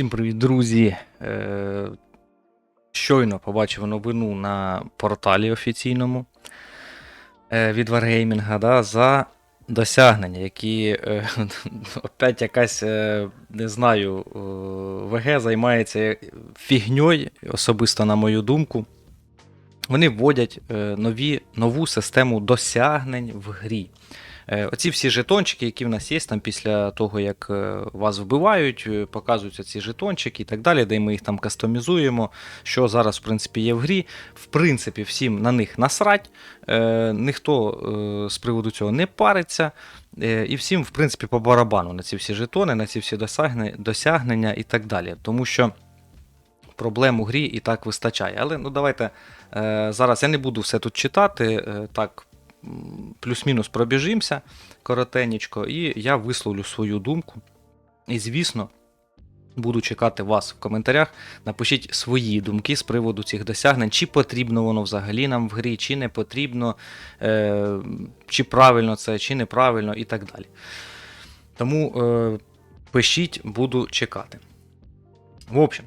Всім привіт, друзі! Е, Щойно побачив новину на порталі офіційному е, від Wargaming да, за досягнення, які е, опять якась, не знаю, ВГ займається фігньою, особисто на мою думку. Вони вводять нові, нову систему досягнень в грі. Е, Оці всі жетончики, які в нас є, там після того, як е, вас вбивають, е, показуються ці жетончики і так далі, де ми їх там кастомізуємо, що зараз, в принципі, є в грі. В принципі, всім на них насрать, ніхто з приводу цього не париться. І всім, в принципі, по барабану на ці всі жетони, на ці всі досягнення, і так далі. Тому що проблем у грі і так вистачає. Але ну давайте зараз я не буду все тут читати. Так, плюс-мінус пробіжимося коротенечко, і я висловлю свою думку. І, звісно, буду чекати вас в коментарях. Напишіть свої думки з приводу цих досягнень, чи потрібно воно взагалі нам в грі, чи не потрібно, е, чи правильно це, чи неправильно, і так далі. Тому е, пишіть, буду чекати. В общем,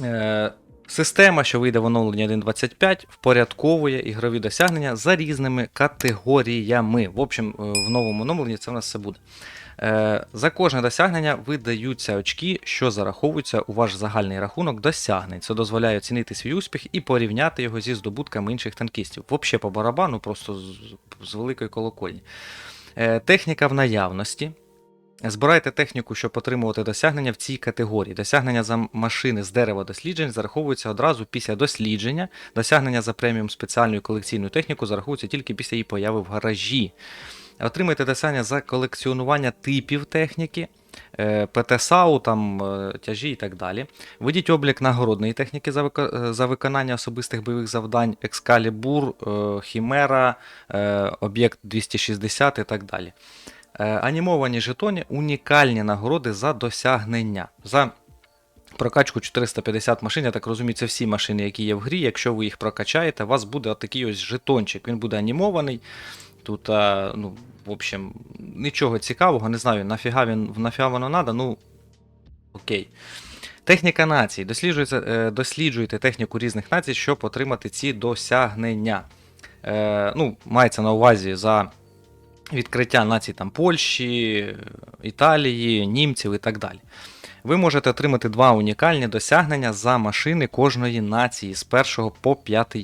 е, Система, що вийде в оновленні 1.25, впорядковує ігрові досягнення за різними категоріями. В общем, е, в новому оновленні це в нас все буде. Е, За кожне досягнення видаються очки, що зараховуються у ваш загальний рахунок досягнень. Це дозволяє оцінити свій успіх і порівняти його зі здобутками інших танкістів. Взагалі по барабану, просто з, з великої колокольні. Е, Техніка в наявності. Збирайте техніку, щоб отримувати досягнення в цій категорії. Досягнення за машини з дерева досліджень зараховуються одразу після дослідження. Досягнення за преміум спеціальну колекційну техніку зараховуються тільки після її появи в гаражі. Отримайте досягнення за колекціонування типів техніки, е, ПТСАУ, там, е, тяжі і так далі. Ведіть облік нагородної техніки за, е, виконання особистих бойових завдань, Екскалібур, Хімера, Об'єкт 260 і так далі. Е, Анімовані жетони унікальні нагороди за досягнення. За прокачку 450 машин, я так розумію, це всі машини, які є в грі. Якщо ви їх прокачаєте, у вас буде отакий ось жетончик. Він буде анімований. Тут, а, ну, в общем, нічого цікавого, не знаю, нафіга, він, нафіга воно надо, ну окей. Техніка націй. Досліджується, е, досліджуйте техніку різних націй, щоб отримати ці досягнення. Е, ну, мається на увазі за відкриття націй там Польщі, Італії, німців і так далі. Ви можете отримати два унікальні досягнення за машини кожної нації з 1 по 5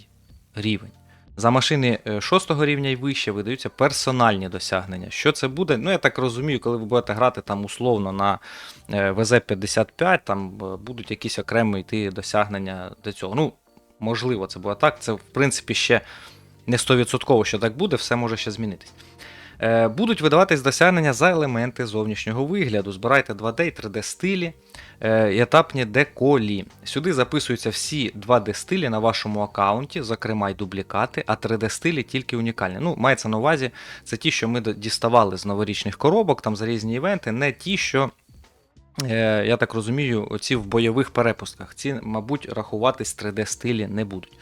рівень. За машини 6 рівня і вище видаються персональні досягнення. Що це буде? Ну, я так розумію, коли ви будете грати там условно на е, ВЗ-55, там е, будуть якісь окремо йти досягнення до цього. Ну, можливо, це буде так. Це, в принципі, ще не 100% що так буде, все може ще змінитись. Е, Будуть видаватись досягнення за елементи зовнішнього вигляду. Збирайте 2D і 3D стилі е, етапні деколі. Сюди записуються всі 2D стилі на вашому аккаунті, зокрема й дублікати, а 3D стилі тільки унікальні. Ну, мається на увазі, це ті, що ми діставали з новорічних коробок, там за різні івенти, не ті, що. е, Я так розумію, оці в бойових перепустках. Ці, мабуть, рахуватись 3D стилі не будуть.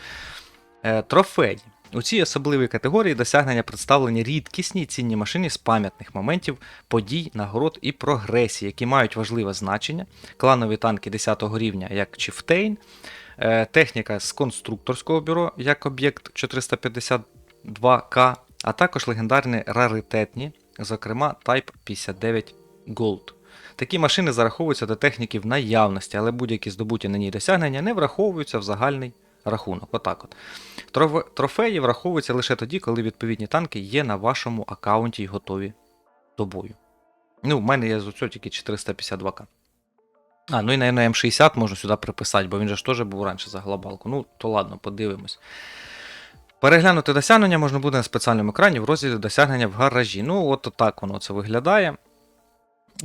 Трофеї. У цій особливій категорії досягнення представлені рідкісні і цінні машини з пам'ятних моментів, подій, нагород і прогресії, які мають важливе значення. Кланові танки 10 рівня, як Chieftain, е, техніка з конструкторського бюро, як об'єкт 452К, а також легендарні раритетні, зокрема Type 59 Gold. Такі машини зараховуються до техніки в наявності, але будь-які здобуті на ній досягнення не враховуються в загальний рахунок. Отак от. Трофеї враховуються лише тоді, коли відповідні танки є на вашому аккаунті і готові до бою. Ну, в мене є з цього тільки 452к. А, ну і на М60 можна сюди приписати, бо він же ж теж був раніше за глобалку. Ну, то ладно, подивимось. Переглянути досягнення можна буде на спеціальному екрані в розділі досягнення в гаражі. Ну, от так воно це виглядає.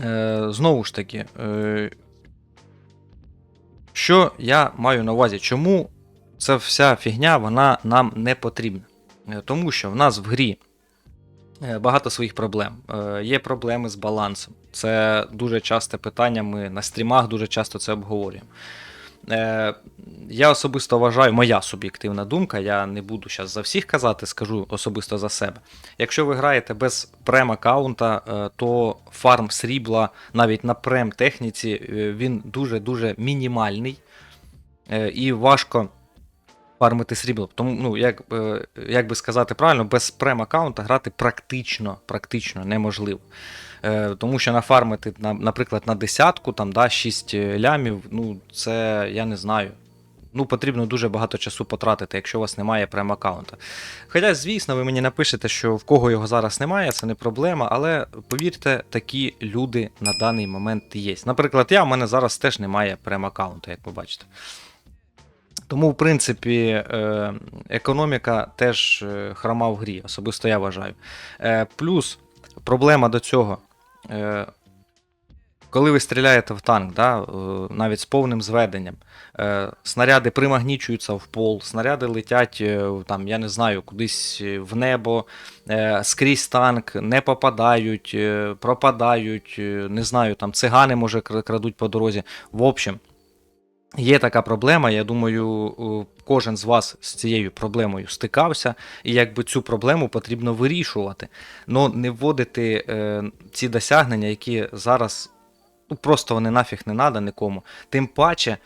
Е, знову ж таки, е, що я маю на увазі? Чому ця вся фігня вона нам не потрібна? Е, Тому що в нас в грі е, багато своїх проблем. Е, Є проблеми з балансом. Це дуже часте питання. Ми на стрімах дуже часто це обговорюємо. Я особисто вважаю, моя суб'єктивна думка, я не буду зараз за всіх казати, скажу особисто за себе. Якщо ви граєте без прем-аккаунта, то фарм срібла навіть на прем-техніці він дуже-дуже мінімальний і важко фармити срібло. Тому, ну, як, е, як би сказати правильно, без прем-аккаунта грати практично, практично неможливо. Е, Тому що нафармити, на- наприклад, на десятку, там, да, 6 лямів, ну, це я не знаю. Ну, потрібно дуже багато часу потратити, якщо у вас немає прем-аккаунта. Хоча, звісно, ви мені напишете, що в кого його зараз немає, це не проблема, але повірте, такі люди на даний момент є. Наприклад, я, в мене зараз теж немає прем-аккаунта, як ви бачите. Тому, в принципі, е, економіка теж е, хрома в грі, особисто я вважаю. Е, Плюс проблема до цього. Коли ви стріляєте в танк, да, навіть з повним зведенням, снаряди примагнічуються в пол, снаряди летять, там, я не знаю, кудись в небо, скрізь танк, не попадають, пропадають, не знаю, там цигани, може, крадуть по дорозі. В общем, Є така проблема, я думаю, е, кожен з вас з цією проблемою стикався, і якби цю проблему потрібно вирішувати. Но не вводити е, ці досягнення, які зараз ну, просто вони нафіг не треба нікому. Тим паче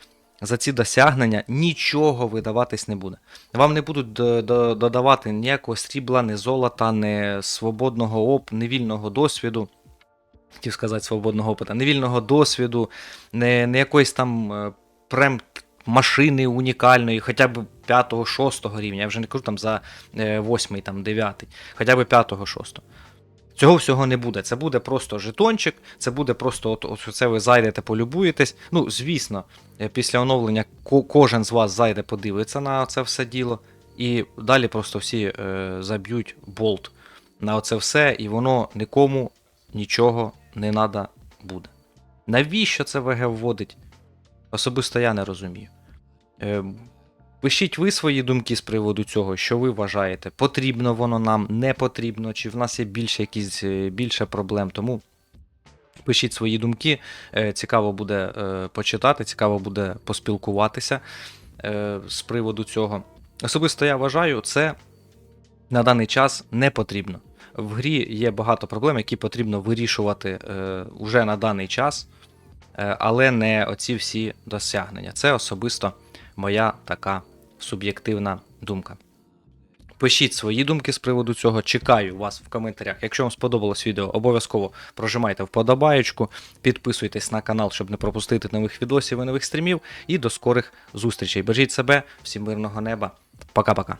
за ці досягнення нічого видаватись не буде. Вам не будуть до- до- додавати ніякого срібла, ні золота, ні свободного оп, ні вільного досвіду. Хотів сказати свободного опита, не вільного досвіду, не, не якоїсь там е, прем машини унікальної, хоча б 5-6 рівня. Я вже не кажу там за 8, там 9, хоча б 5-6. Цього всього не буде. Це буде просто жетончик, це буде просто от, от це ви зайдете, полюбуєтесь. Ну, звісно, е, після оновлення ко- кожен з вас зайде, подивиться на це все діло. І далі просто всі е, заб'ють болт на оце все, і воно нікому нічого не треба буде. Навіщо це ВГ вводить? Особисто я не розумію. Е, Пишіть ви свої думки з приводу цього, що ви вважаєте, потрібно воно нам, не потрібно, чи в нас є більше якісь е, більше проблем. Тому пишіть свої думки. Е, Цікаво буде е, почитати, цікаво буде поспілкуватися е, з приводу цього. Особисто я вважаю, це на даний час не потрібно. В грі є багато проблем, які потрібно вирішувати е, уже на даний час, але не оці всі досягнення. Це особисто моя така суб'єктивна думка. Пишіть свої думки з приводу цього. Чекаю вас в коментарях. Якщо вам сподобалось відео, обов'язково прожимайте вподобаєчку, підписуйтесь на канал, щоб не пропустити нових відосів і нових стрімів. І до скорих зустрічей. Бережіть себе, всім мирного неба. Пока-пока.